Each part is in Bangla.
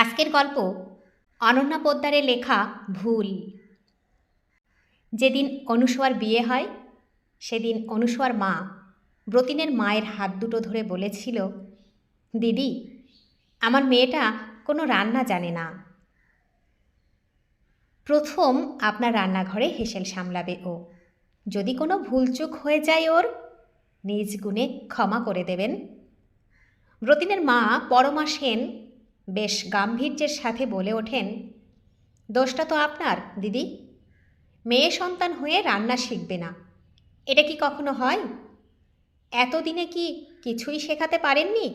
আজকের গল্প অনন্যা পোদ্দারের লেখা ভুল। যেদিন অনুসুয়ার বিয়ে হয়, সেদিন অনুসুয়ার মা ব্রতিনের মায়ের হাত দুটো ধরে বলেছিল, দিদি, আমার মেয়েটা কোনো রান্না জানে না। প্রথম আপনার রান্নাঘরে হেসেল সামলাবে ও। যদি কোনো ভুলচুক হয়ে যায় ওর, নিজ গুণে ক্ষমা করে দেবেন। ব্রতিনের মা পরমা সেন বেশ গাম্ভীর্যের সাথে বলে ওঠেন, দোষটা তো আপনার, দিদি। মেয়ে সন্তান হয়ে রান্না শিখবে না। এটা কি কখনো হয়? এতদিনে কি কিছুই শেখাতে পারেননি?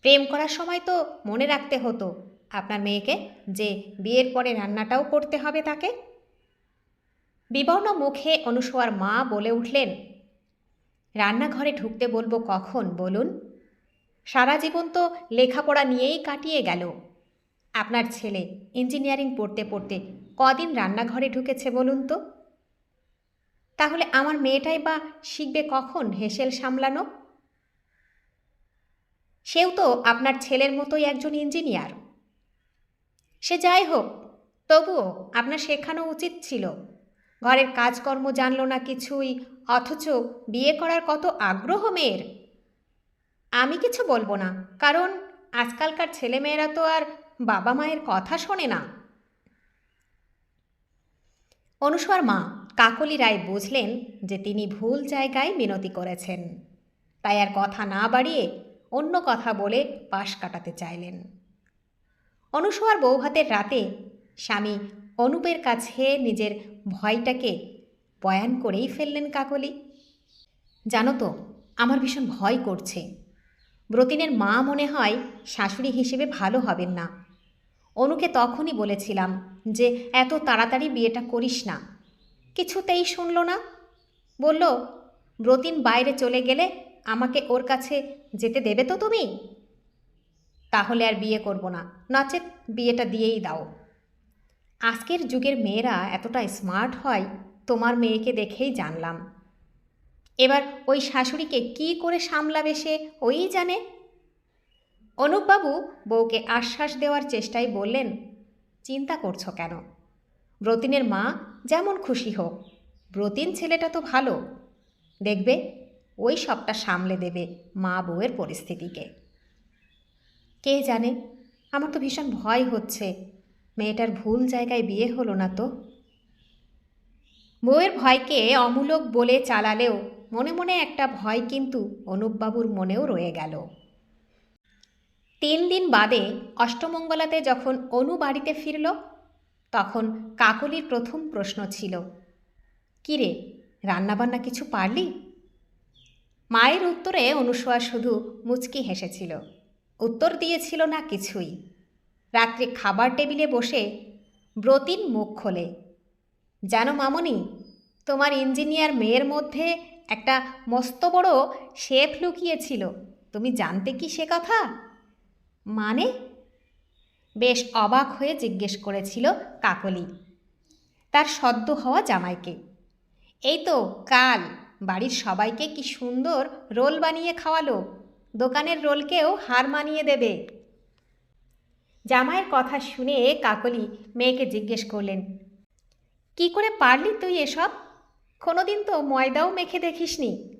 প্রেম করার সময় তো মনে রাখতে হতো আপনার মেয়েকে যে বিয়ের পরে রান্নাটাও করতে হবে তাকে। বিবর্ণ মুখে অনুসোয়ার মা বলে উঠলেন, রান্নাঘরে ঢুকতে বলব কখন, বলুন? সারা জীবন তো লেখাপড়া নিয়েই কাটিয়ে গেল। আপনার ছেলে ইঞ্জিনিয়ারিং পড়তে পড়তে কদিন রান্নাঘরে ঢুকেছে বলুন তো? তাহলে আমার মেয়েটাই বা শিখবে কখন হেসেল সামলানো? সেও তো আপনার ছেলের মতোই একজন ইঞ্জিনিয়ার। সে যাই হোক, তবুও আপনার শেখানো উচিত ছিল। ঘরের কাজকর্ম জানলো না কিছুই, অথচ বিয়ে করার কত আগ্রহ মেয়ের? আমি কিছু বলব না, কারণ আজকালকার ছেলেমেয়েরা তো আর বাবা মায়ের কথা শোনে না। অনুসর মা, কাকলি রায় বুঝলেন যে তিনি ভুল জায়গায় মিনতি করেছেন। তাই আর কথা না বাড়িয়ে অন্য কথা বলে পাশ কাটাতে চাইলেন। অনুসর বৌভাতের রাতে স্বামী অনুপের কাছে নিজের ভয়টাকে বয়ান করেই ফেললেন কাকলি। জানো তো, আমার ভীষণ ভয় করছে। ব্রতিনের মা মনে হয় শাশুড়ি হিসেবে ভালো হবেন না। অনুকে তখনই বলেছিলাম যে, এত তাড়াতাড়ি বিয়েটা করিস না। কিছুতেই শুনল না। বলল, ব্রতিন বাইরে চলে গেলে আমাকে ওর কাছে যেতে দেবে তো তুমি? তাহলে আর বিয়ে করব না, নচেত বিয়েটা দিয়েই দাও। আজকের যুগের মেয়েরা এতটা স্মার্ট হয়, তোমার মেয়েকে দেখেই জানলাম। এবার ওই শাশুড়িকে কি করে সামলাবে সে, ওই জানে। অনুপবাবু বউকে আশ্বাস দেওয়ার চেষ্টায় বললেন, চিন্তা করছ কেন? ব্রতিনের মা যেমন খুশি হোক, ব্রতিন ছেলেটা তো ভালো। দেখবে, ওই সবটা সামলে দেবে মা বউয়ের পরিস্থিতিকে। কে জানে, আমার তো ভীষণ ভয় হচ্ছে, মেয়েটার ভুল জায়গায় বিয়ে হলো না তো? বউয়ের ভয়কে অমূলক বলে চালালেও মনে মনে একটা ভয় কিন্তু অনুপবাবুর মনেও রয়ে গেল। তিন দিন বাদে অষ্টমঙ্গলাতে যখন অনু বাড়িতে ফিরল, তখন কাকলির প্রথম প্রশ্ন ছিল, কিরে, রান্নাবান্না কিছু পারলি? মায়ের উত্তরে অনুসোয়া শুধু মুচকি হেসেছিল, উত্তর দিয়েছিল না কিছুই। রাত্রে খাবার টেবিলে বসে ব্রতিন মুখ খোলে, জানো মামনি, তোমার ইঞ্জিনিয়ার মেয়ের মধ্যে একটা মস্ত বড় শেফ লুকিয়েছিল। তুমি জানতে কি সে কথা? মানে? বেশ অবাক হয়ে জিজ্ঞেস করেছিল কাকলি, তার সদ্য হওয়া জামাইকে। এই তো, কাল। বাড়ির সবাইকে কি সুন্দর রোল বানিয়ে খাওয়ালো। দোকানের রোলকেও হার মানিয়ে দেবে। জামাইয়ের কথা শুনে কাকলি মেয়েকে জিজ্ঞেস করলেন, কি করে পারলি তুই এসব? কোনোদিন তো ময়দাও মেখে দেখিসনি।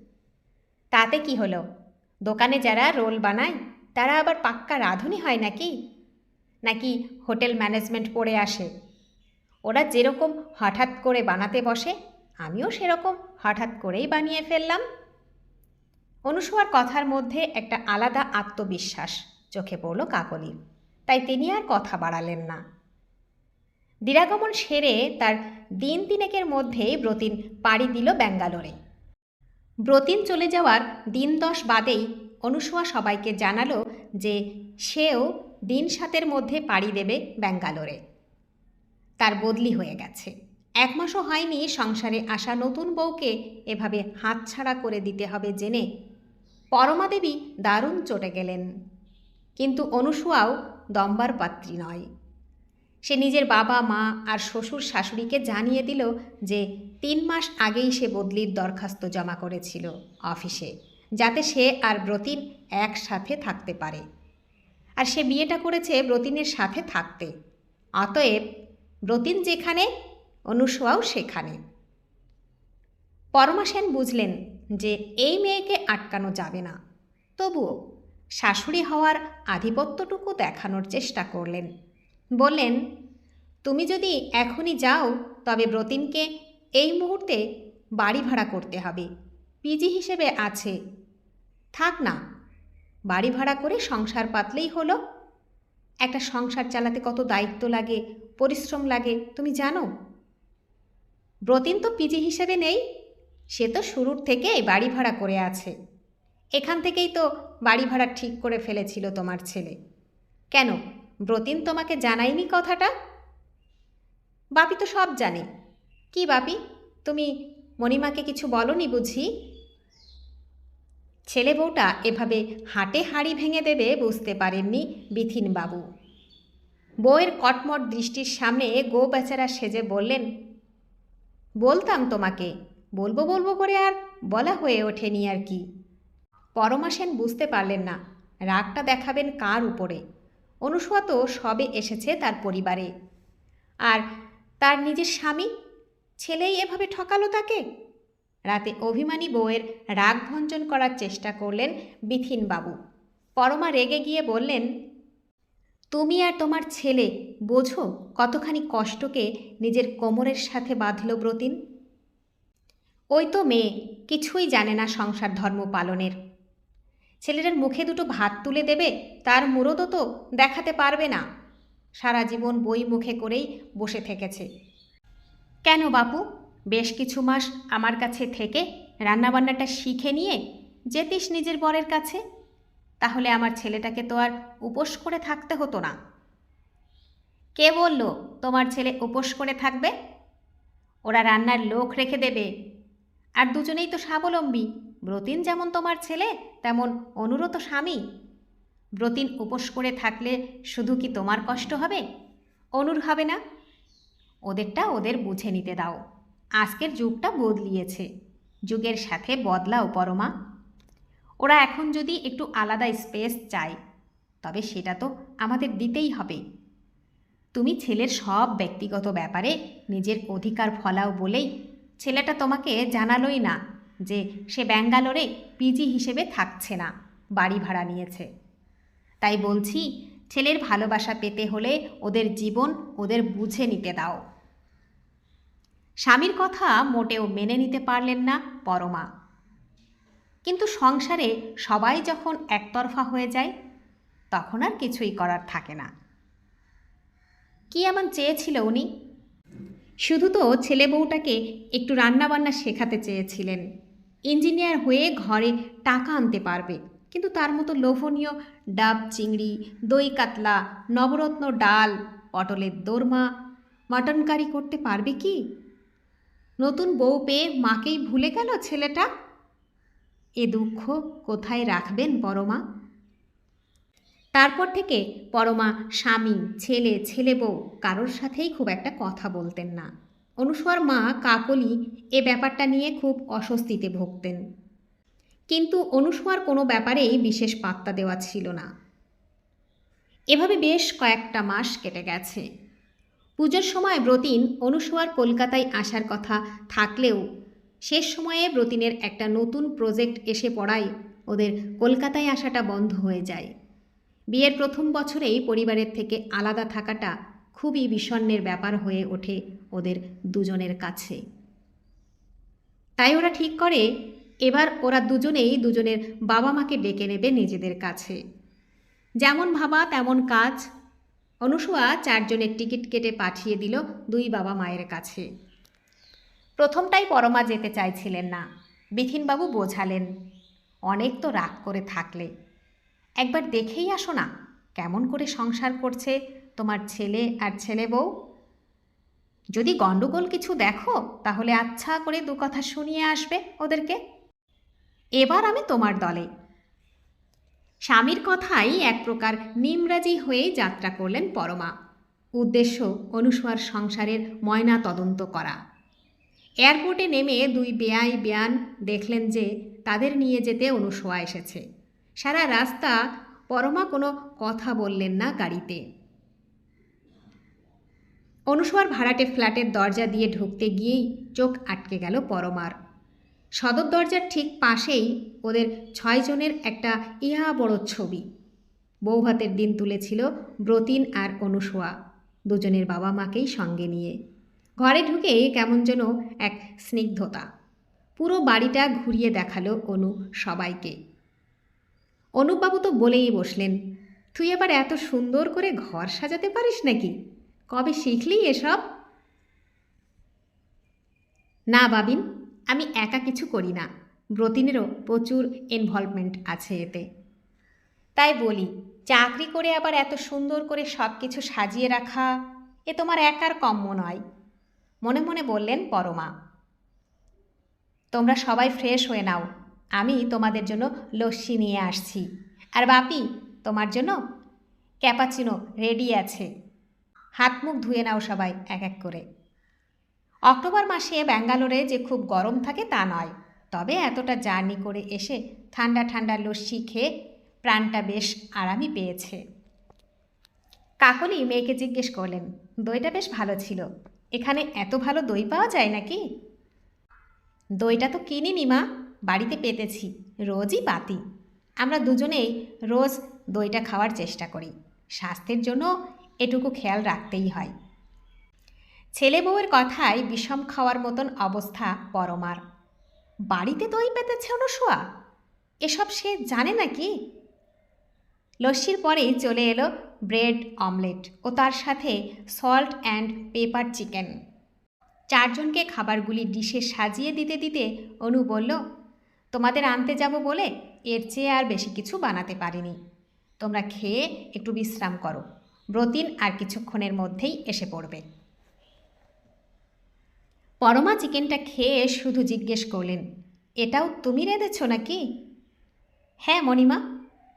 তাতে কি হলো? দোকানে যারা রোল বানায়, তারা আবার পাক্কা রাঁধুনি হয় নাকি? নাকি হোটেল ম্যানেজমেন্ট পড়ে আসে? ওরা যেরকম হঠাৎ করে বানাতে বসে, আমিও সেরকম হঠাৎ করেই বানিয়ে ফেললাম। অনুসুয়ার কথার মধ্যে একটা আলাদা আত্মবিশ্বাস চোখে পড়ল কাকলির তাই তিনি আর কথা বাড়ালেন না। দিরাগমন সেরে তার দিন তিনেকের মধ্যেই ব্রতিন পাড়ি দিল ব্যাঙ্গালোরে। ব্রতিন চলে যাওয়ার দিন দশ বাদেই অনুসুয়া সবাইকে জানালো যে সেও দিন সাতের মধ্যে পাড়ি দেবে ব্যাঙ্গালোরে। তার বদলি হয়ে গেছে। এক মাসও হয়নি সংসারে আসা নতুন বউকে এভাবে হাতছাড়া করে দিতে হবে জেনে পরমাদেবী দারুণ চটে গেলেন। কিন্তু অনুসুয়াও দম্বার পাত্রী নয়। সে নিজের বাবা, মা আর শ্বশুর শাশুড়িকে জানিয়ে দিল যে তিন মাস আগেই সে বদলির দরখাস্ত জমা করেছিল অফিসে, যাতে সে আর ব্রতিন একসাথে থাকতে পারে। আর সে বিয়েটা করেছে ব্রতিনের সাথে থাকতে। অতএব ব্রতিন যেখানে অনুসোয়াও সেখানে। পরমা সেন বুঝলেন যে এই মেয়েকে আটকানো যাবে না। তবুও শাশুড়ি হওয়ার আধিপত্যটুকু দেখানোর চেষ্টা করলেন। বললেন, তুমি যদি এখনই যাও, তবে ব্রতিনকে এই মুহূর্তে বাড়ি ভাড়া করতে হবে। পিজি হিসেবে আছে। থাক না, বাড়ি ভাড়া করে সংসার পাতলেই হলো। একটা সংসার চালাতে কত দায়িত্ব লাগে, পরিশ্রম লাগে, তুমি জানো? ব্রতিন তো পিজি হিসেবে নেই, সে তো শুরুর থেকেই বাড়ি ভাড়া করে আছে। এখান থেকেই তো বাড়ি ভাড়া ঠিক করে ফেলেছিল তোমার ছেলে। কেন? ব্রতিন তোমাকে জানায়নি কথাটা? বাপি তো সব জানে। কি বাপি? তুমি মণিমাকে কিছু বলনি বুঝি? ছেলে বউটা এভাবে হাটে হাড়ি ভেঙে দেবে বুঝতে পারেননি বিথিনবাবু। বউয়ের কটমট দৃষ্টির সামনে গো বেচারা সেজে বললেন, বলতাম তোমাকে, বলব বলব করে আর বলা হয়ে ওঠেনি আর কি। পরমা সেন বুঝতে পারলেন না, রাগটা দেখাবেন কার উপরে। অনুসুয়া তো সবে এসেছে তার পরিবারে। আর তার নিজের স্বামী? ছেলেই এভাবে ঠকালো তাকে? রাতে অভিমানী বউয়ের রাগ ভঞ্জন করার চেষ্টা করলেন বিথিনবাবু। পরমা রেগে গিয়ে বললেন, তুমি আর তোমার ছেলে, বোঝো কতখানি কষ্টকে নিজের কোমরের সাথে বাঁধল ব্রতিন? ওই তো মেয়ে, কিছুই জানে না সংসার ধর্ম পালনের। ছেলেটার মুখে দুটো ভাত তুলে দেবে, তার মুরদও তো দেখাতে পারবে না। সারা জীবন বই মুখে করেই বসে থেকেছে। কেন বাপু? বেশ কিছু মাস আমার কাছে থেকে রান্নাবান্নাটা শিখে নিয়ে যেতিস নিজের বরের কাছে? তাহলে আমার ছেলেটাকে তো আর উপোস করে থাকতে হতো না। কে বলল তোমার ছেলে উপোস করে থাকবে? ওরা রান্নার লোক রেখে দেবে। আর দুজনেই তো স্বাবলম্বী। ব্রতিন যেমন তোমার ছেলে, তেমন অনুরত স্বামী। ব্রতিন উপোস করে থাকলে শুধু কি তোমার কষ্ট হবে? অনুর হবে না। ওদেরটা ওদের বুঝে নিতে দাও। আজকের যুগটা বদলিয়েছে। যুগের সাথে বদলাও পরমা। ওরা এখন যদি একটু আলাদা স্পেস চায়, তবে সেটা তো আমাদের দিতেই হবে। তুমি ছেলের সব ব্যক্তিগত ব্যাপারে নিজের অধিকার ফলাও বলেই ছেলেটা তোমাকে জানালোই না। যে সে ব্যাঙ্গালোরে পিজি হিসেবে থাকছে না, বাড়ি ভাড়া নিয়েছে। তাই বলছি, ছেলের ভালোবাসা পেতে হলে ওদের জীবন ওদের বুঝে নিতে দাও। স্বামীর কথা মোটেও মেনে নিতে পারলেন না পরমা। কিন্তু সংসারে সবাই যখন একতরফা হয়ে যায়, তখন আর কিছুই করার থাকে না। কি এমন চেয়েছিল উনি? শুধু তো ছেলে বউটাকে একটু রান্নাবান্না শেখাতে চেয়েছিলেন। ইঞ্জিনিয়ার হয়ে ঘরে টাকা আনতে পারবে। কিন্তু তার মতো লোভনীয় ডাব, চিংড়ি, দই কাতলা, নবরত্ন ডাল, পটলের দোরমা, মাটন কারি করতে পারবে কি? নতুন বউ পেয়ে মাকেই ভুলে গেল ছেলেটা? এ দুঃখ কোথায় রাখবেন পরমা? তারপর থেকে পরমা স্বামী, ছেলে ছেলে বউ কারোর সাথেই খুব একটা কথা বলতেন না। অনুসর মা কাকলি এ ব্যাপারটা নিয়ে খুব অস্বস্তিতে ভুগতেন। কিন্তু অনুসুয়ার কোনো ব্যাপারেই বিশেষ পাত্তা দেওয়া ছিল না। এভাবে বেশ কয়েকটা মাস কেটে গেছে। পুজোর সময় ব্রতিন অনুসুয়ার কলকাতায় আসার কথা থাকলেও শেষ সময়ে ব্রতিনের একটা নতুন প্রজেক্ট এসে পড়ায় ওদের কলকাতায় আসাটা বন্ধ হয়ে যায়। বিয়ের প্রথম বছরেই পরিবারের থেকে আলাদা থাকাটা খুবই বিষণ্ণের ব্যাপার হয়ে ওঠে ওদের দুজনের কাছে। তাই ওরা ঠিক করে, এবার ওরা দুজনেই দুজনের বাবা মাকে ডেকে নেবে নিজেদের কাছে। যেমন ভাবা, তেমন কাজ। অনুসুয়া চারজনের টিকিট কেটে পাঠিয়ে দিল দুই বাবা মায়ের কাছে। প্রথমটাই পরমা যেতে চাইছিলেন না। বিথিনবাবু বোঝালেন, অনেক তো রাগ করে থাকলে। একবার দেখেই আসো না, কেমন করে সংসার করছে তোমার ছেলে আর ছেলে বউ? যদি গণ্ডগোল কিছু দেখো, তাহলে আচ্ছা করে দু কথা শুনিয়ে আসবে ওদেরকে। এবার আমি তোমার দলে। স্বামীর কথাই এক প্রকার নিমরাজি হয়ে যাত্রা করলেন পরমা। উদ্দেশ্য অনুসুয়ার সংসারের ময়না তদন্ত করা। এয়ারপোর্টে নেমে দুই বেয়াই বেয়ান দেখলেন যে তাদের নিয়ে যেতে অনুসোয়া এসেছে। সারা রাস্তা পরমা কোনো কথা বললেন না গাড়িতে। অনুসোয়ার ভাড়াটে ফ্ল্যাটের দরজা দিয়ে ঢুকতে গিয়েই চোখ আটকে গেল পরমার। সদর দরজার ঠিক পাশেই ওদের ছয়জনের একটা ইহা বড় ছবি। বৌভাতের দিন তুলেছিল ব্রতিন আর অনুসোয়া, দুজনের বাবা মাকেই সঙ্গে নিয়ে। ঘরে ঢুকে কেমন যেন এক স্নিগ্ধতা। পুরো বাড়িটা ঘুরিয়ে দেখাল অনু সবাইকে। অনুপবাবু তো বলেই বসলেন, তুই এবার এত সুন্দর করে ঘর সাজাতে পারিস নাকি? কবে শিখলি এসব? না বাবিন, আমি একা কিছু করি না। ব্রতিনেরও প্রচুর ইনভলভমেন্ট আছে এতে। তাই বলি, চাকরি করে আবার এত সুন্দর করে সব কিছু সাজিয়ে রাখা, এ তোমার একার কম্য নয়। মনে মনে বললেন পরমা। তোমরা সবাই ফ্রেশ হয়ে নাও, আমি তোমাদের জন্য লস্যি নিয়ে আসছি। আর বাপি, তোমার জন্য ক্যাপাচিনো রেডি আছে। হাত মুখ ধুয়ে নাও সবাই, এক এক করে। অক্টোবর মাসে ব্যাঙ্গালোরে যে খুব গরম থাকে তা নয়। তবে এতটা জার্নি করে এসে ঠান্ডা ঠান্ডা লস্যি খেয়ে প্রাণটা বেশ আরামই পেয়েছে। কাকলি মেয়েকে জিজ্ঞেস করলেন, দইটা বেশ ভালো ছিল। এখানে এত ভালো দই পাওয়া যায় নাকি? দইটা তো কিনিনি মা, বাড়িতে পেতেছি, রোজই পাতি। আমরা দুজনেই রোজ দইটা খাওয়ার চেষ্টা করি। স্বাস্থ্যের জন্য এটুকু খেয়াল রাখতেই হয়। ছেলে বউয়ের কথায় বিষম খাওয়ার মতন অবস্থা পরমার বাড়িতে দই পেতেছে অনুসোয়া এসব সে জানে নাকি? লস্যির পরেই চলে এলো ব্রেড, অমলেট ও তার সাথে সল্ট অ্যান্ড পেপার চিকেন। চারজনকে খাবারগুলি ডিশে সাজিয়ে দিতে দিতে অনু বলল, তোমাদের আনতে যাব বলে এর চেয়ে আর বেশি কিছু বানাতে পারিনি। তোমরা খেয়ে একটু বিশ্রাম করো। ব্রতিন আর কিছুক্ষণের মধ্যেই এসে পড়বে। পরমা চিকেনটা খেয়ে শুধু জিজ্ঞেস করলেন, এটাও তুমি রেঁধেছ নাকি? হ্যাঁ মণিমা।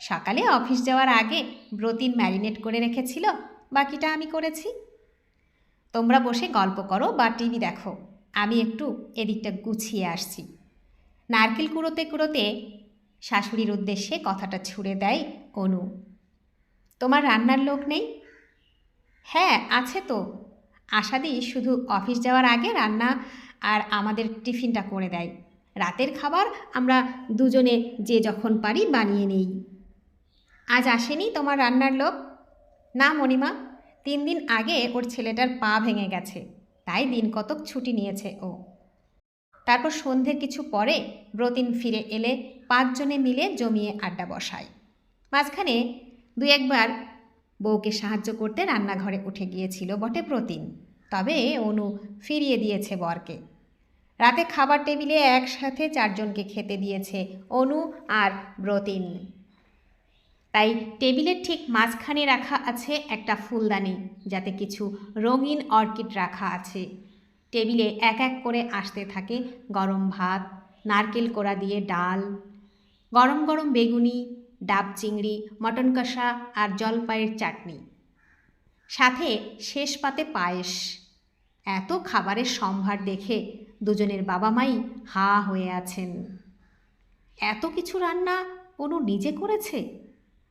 সকালে অফিস যাওয়ার আগে ব্রতিন ম্যারিনেট করে রেখেছিল, বাকিটা আমি করেছি। তোমরা বসে গল্প করো বা টিভি দেখো, আমি একটু এদিকটা গুছিয়ে আসছি। নারকেল কুড়োতে কুড়োতে শাশুড়ির উদ্দেশ্যে কথাটা ছুড়ে দেয় অনু। তোমার রান্নার লোক নেই? হ্যাঁ আছে তো। আশাদি শুধু অফিস যাওয়ার আগে রান্না আর আমাদের টিফিনটা করে দেয়। রাতের খাবার আমরা দুজনে যে যখন পারি বানিয়ে নিই। আজ আসেনি তোমার রান্নার লোক? না, মণিমা। তিন দিন আগে ওর ছেলেটার পা ভেঙে গেছে, তাই দিন কতক ছুটি নিয়েছে ও। তারপর সন্ধ্যের কিছু পরে ব্রতিন ফিরে এলে পাঁচজনে মিলে জমিয়ে আড্ডা বসায়। মাঝখানে দু একবার বউকে সাহায্য করতে রান্নাঘরে উঠে গিয়েছিল বটে প্রতিন। তবে অনু ফিরিয়ে দিয়েছে বরকে। রাতে খাবার টেবিলে একসাথে চারজনকে খেতে দিয়েছে অনু আর ব্রতিন। তাই টেবিলের ঠিক মাঝখানে রাখা আছে একটা ফুলদানি, যাতে কিছু রঙিন অর্কিড রাখা আছে। টেবিলে এক এক করে আসতে থাকে গরম ভাত, নারকেল কোড়া দিয়ে ডাল, গরম গরম বেগুনি ডাব চিংড়ি, মটন কষা আর জলপাইয়ের চাটনি। সাথে শেষ পাতে পায়েস। এত খাবারের সম্ভার দেখে দুজনের বাবা মাই হা হয়ে আছেন। এত কিছু রান্না অনু নিজে করেছে?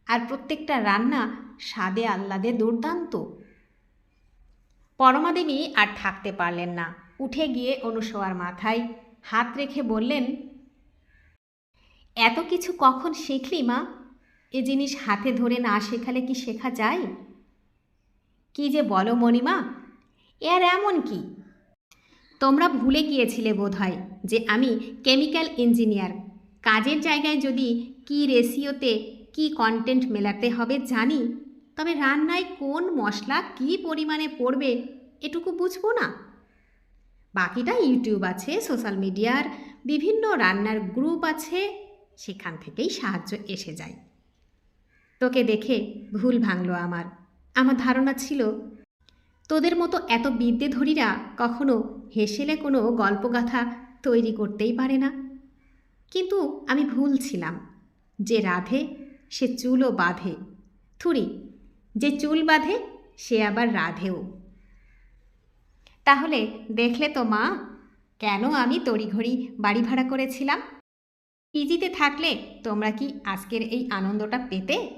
আর প্রত্যেকটা রান্না স্বাদে আহ্লাদে দুর্দান্ত। পরমাদেবী আর থাকতে পারলেন না। উঠে গিয়ে অনুসোয়ার মাথায় হাত রেখে বললেন এত কিছু কখন শিখলি, মা? এ জিনিস হাতে ধরে না শেখালে কি শেখা যায়? কি যে বলো, মণিমা এর এমন কি? তোমরা ভুলে গিয়েছিলে বোধহয় যে আমি কেমিক্যাল ইঞ্জিনিয়ার। কাজের জায়গায় যদি কি রেশিওতে কি কন্টেন্ট মেলাতে হবে জানি, তবে রান্নায় কোন মশলা কি পরিমাণে পড়বে এটুকু বুঝব না। বাকিটা ইউটিউব আছে, সোশ্যাল মিডিয়ার বিভিন্ন রান্নার গ্রুপ আছে সেখান থেকেই সাহায্য এসে যায়। তোকে দেখে ভুল ভাঙলো আমার। আমার ধারণা ছিল, তোদের মতো এত বিদ্যেধরীরা কখনো হেসেলে কোনো গল্পগাথা তৈরি করতেই পারে না। কিন্তু আমি ভুল ছিলাম। যে রাধে, সে চুলও বাঁধে। থুরি, যে চুল বাঁধে, সে আবার রাধেও। তাহলে দেখলে তো মা, কেন আমি তড়িঘড়ি বাড়ি ভাড়া করেছিলাম? পিজিতে থাকলে তোমরা কি আজকের এই আনন্দটা পেতে?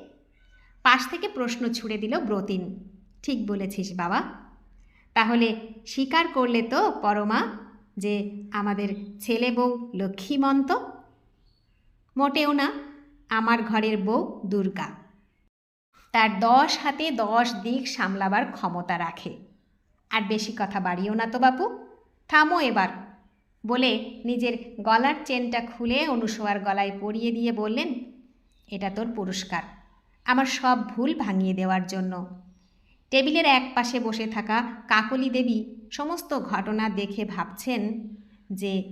পাশ থেকে প্রশ্ন ছুড়ে দিল ব্রতিন। ঠিক বলেছিস বাবা। তাহলে স্বীকার করলে তো পরমা যে আমাদের ছেলে বউ লক্ষ্মীমন্ত? মোটেও না, আমার ঘরের বউ দুর্গা। তার দশ হাতে দশ দিক সামলাবার ক্ষমতা রাখে। আর বেশি কথা বাড়িও না তো বাপু। থামো এবার। বলে নিজের গলার চেনটা খুলে অনুসোয়ার গলায় পরিয়ে দিয়ে বললেন, এটা তোর পুরস্কার। আমার সব ভুল ভাঙিয়ে দেওয়ার জন্য। টেবিলের এক পাশে বসে থাকা কাকলি দেবী সমস্ত ঘটনা দেখে ভাবছেন যে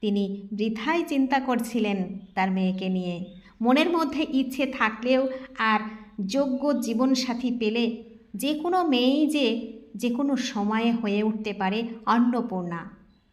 তিনি বৃথাই চিন্তা করছিলেন তার মেয়েকে নিয়ে। মনের মধ্যে ইচ্ছে থাকলেও আর যোগ্য জীবনসাথী পেলে যে কোনো মেয়েই যে যে কোনো সময়ে হয়ে উঠতে পারে অন্নপূর্ণা।